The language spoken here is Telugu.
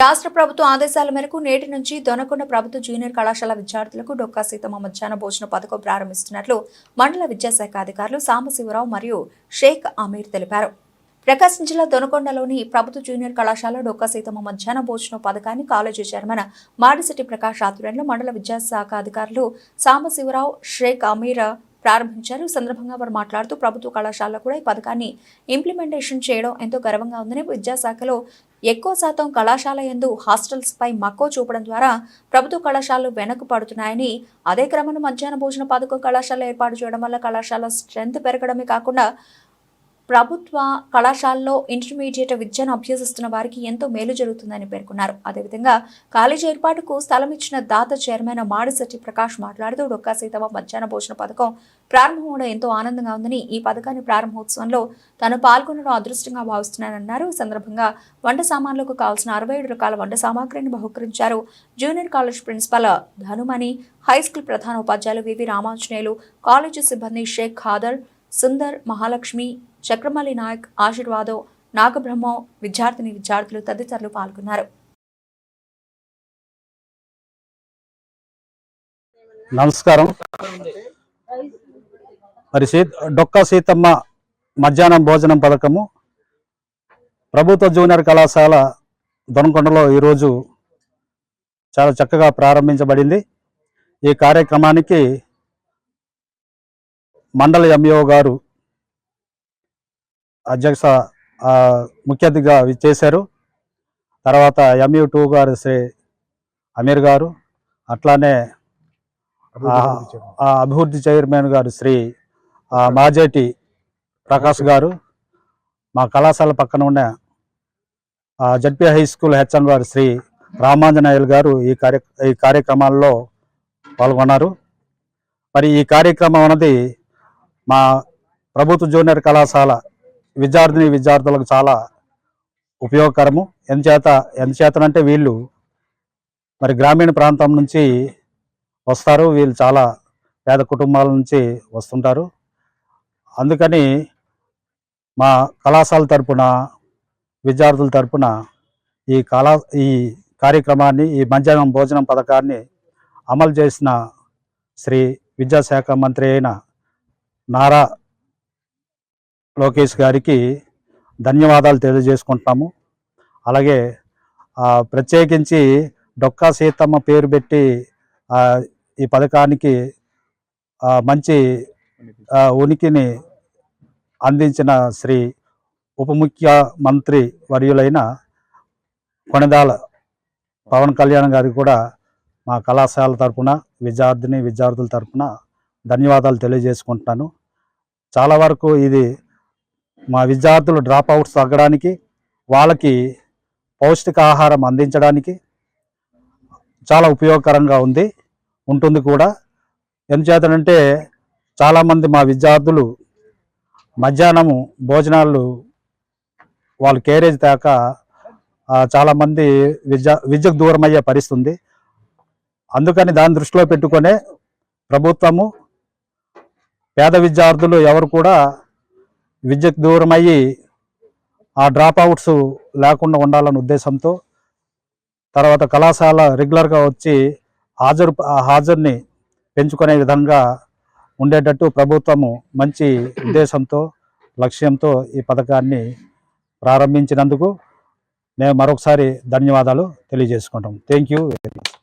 రాష్ట్ర ప్రభుత్వ ఆదేశాల మేరకు నేటి నుంచి దొనకొండ ప్రభుత్వ జూనియర్ కళాశాల విద్యార్థులకు డొక్కా సీతమ్మ మధ్యాహ్న భోజన పథకం ప్రారంభిస్తున్నట్లు మండల విద్యాశాఖ అధికారులు సాంబశివరావు మరియు షేక్ అమీర్ తెలిపారు. ప్రకాశం జిల్లా దొనకొండలోని ప్రభుత్వ జూనియర్ కళాశాల డొక్కా సీతమ్మ మధ్యాహ్న భోజన పథకాన్ని కాలేజీ చైర్మన్ మాడిశెట్టి ప్రకాష్ ఆధ్వర్యంలో మండల విద్యాశాఖ అధికారులు సాంబశివరావు షేక్ అమీర్ ప్రారంభించారు. ఈ సందర్భంగా వారు మాట్లాడుతూ ప్రభుత్వ కళాశాలలో కూడా ఈ పథకాన్ని ఇంప్లిమెంటేషన్ చేయడం ఎంతో గర్వంగా ఉందని విద్యాశాఖలో ఎక్కువ శాతం కళాశాల యందు హాస్టల్స్పై మక్కువ చూపడం ద్వారా ప్రభుత్వ కళాశాలలు వెనక్కు పడుతున్నాయని అదే క్రమంలో మధ్యాహ్న భోజన పథకం కళాశాల ఏర్పాటు చేయడం వల్ల కళాశాల స్ట్రెంత్ పెరగడమే కాకుండా ప్రభుత్వ కళాశాలలో ఇంటర్మీడియట్ విద్యను అభ్యసిస్తున్న వారికి ఎంతో మేలు జరుగుతుందని పేర్కొన్నారు. అదేవిధంగా కాలేజీ ఏర్పాటుకు స్థలం ఇచ్చిన దాత చైర్మన్ మాడిశెట్టి ప్రకాష్ మాట్లాడుతూ డొక్కా సీతమ్మ మధ్యాహ్న భోజన పథకం ప్రారంభమవడం ఎంతో ఆనందంగా ఉందని ఈ పథకాన్ని ప్రారంభోత్సవంలో తాను పాల్గొనడం అదృష్టంగా భావిస్తున్నానన్నారు. ఈ సందర్భంగా వంట సామాన్లకు కావాల్సిన అరవై ఏడు రకాల వంట సామాగ్రిని బహుకరించారు junior college principal Dhanumani high school ప్రధాన ఉపాధ్యాయులు వివి రామాంజనేయులు కాలేజీ సిబ్బంది షేక్ ఖాదర్ సుందర్ మహాలక్ష్మి చక్రమల్లి నాయక్ ఆశీర్వాదం నాగబ్రహ్మ విద్యార్థిని విద్యార్థులు తదితరులు పాల్గొన్నారు. నమస్కారం. మరి సీ డొక్క సీతమ్మ మధ్యాహ్నం భోజనం పథకము. ప్రభుత్వ జూనియర్ కళాశాల దొనకొండలో ఈరోజు చాలా చక్కగా ప్రారంభించబడింది. ఈ కార్యక్రమానికి మండల ఎంఈఓ గారు అధ్యక్ష ముఖ్య అతిథిగా చేశారు. తర్వాత ఎంఈ టూ గారు శ్రీ అమీర్ గారు అట్లానే అభివృద్ధి చైర్మన్ గారు శ్రీ మాజేటి ప్రకాష్ గారు మా కళాశాల పక్కన ఉన్న జడ్పీ హై స్కూల్ హెచ్ఎం గారు శ్రీ రామాంజనేయులు గారు ఈ కార్య ఈ కార్యక్రమాల్లో పాల్గొన్నారు. మరి ఈ కార్యక్రమం అన్నది మా ప్రభుత్వ జూనియర్ కళాశాల విద్యార్థిని విద్యార్థులకు చాలా ఉపయోగకరము. ఎంతచేత ఎంతచేతనంటే వీళ్ళు మరి గ్రామీణ ప్రాంతం నుంచి వస్తారు. వీళ్ళు చాలా పేద కుటుంబాల నుంచి వస్తుంటారు. అందుకని మా కళాశాల తరపున విద్యార్థుల తరపున ఈ కళా ఈ కార్యక్రమాన్ని ఈ మధ్యాహ్నం భోజనం పథకాన్ని అమలు చేసిన శ్రీ విద్యాశాఖ మంత్రి అయిన నారా లోకేష్ గారికి ధన్యవాదాలు తెలియజేసుకుంటున్నాము. అలాగే ప్రత్యేకించి డొక్కా సీతమ్మ పేరు పెట్టి ఈ పథకానికి మంచి ఉనికిని అందించిన శ్రీ ఉప ముఖ్యమంత్రి వర్యులైన కొనదాల పవన్ కళ్యాణ్ గారికి కూడా మా కళాశాల తరఫున విద్యార్థిని విద్యార్థుల తరఫున ధన్యవాదాలు తెలియజేసుకుంటున్నాను చాలా వరకు ఇది మా విద్యార్థులు డ్రాప్ అవుట్స్ తగ్గడానికి వాళ్ళకి పౌష్టికాహారం అందించడానికి చాలా ఉపయోగకరంగా ఉంది ఉంటుంది కూడా. ఎందుచేతనంటే చాలామంది మా విద్యార్థులు మధ్యాహ్నము భోజనాలు వాళ్ళు కేరేజ్ తేక చాలామంది విద్య విద్యకు దూరం అయ్యే పరిస్థితి ఉంది అందుకని దాని దృష్టిలో పెట్టుకునే ప్రభుత్వము పేద విద్యార్థులు ఎవరు కూడా విద్యకు దూరమయ్యి ఆ డ్రాప్ అవుట్స్ లేకుండా ఉండాలనే ఉద్దేశంతో తర్వాత కళాశాల రెగ్యులర్గా వచ్చి హాజరు ఆ హాజరుని పెంచుకునే విధంగా ఉండేటట్టు ప్రభుత్వము మంచి ఉద్దేశంతో లక్ష్యంతో ఈ పథకాన్ని ప్రారంభించినందుకు మేము మరొకసారి ధన్యవాదాలు తెలియజేసుకుంటాం. Thank you very much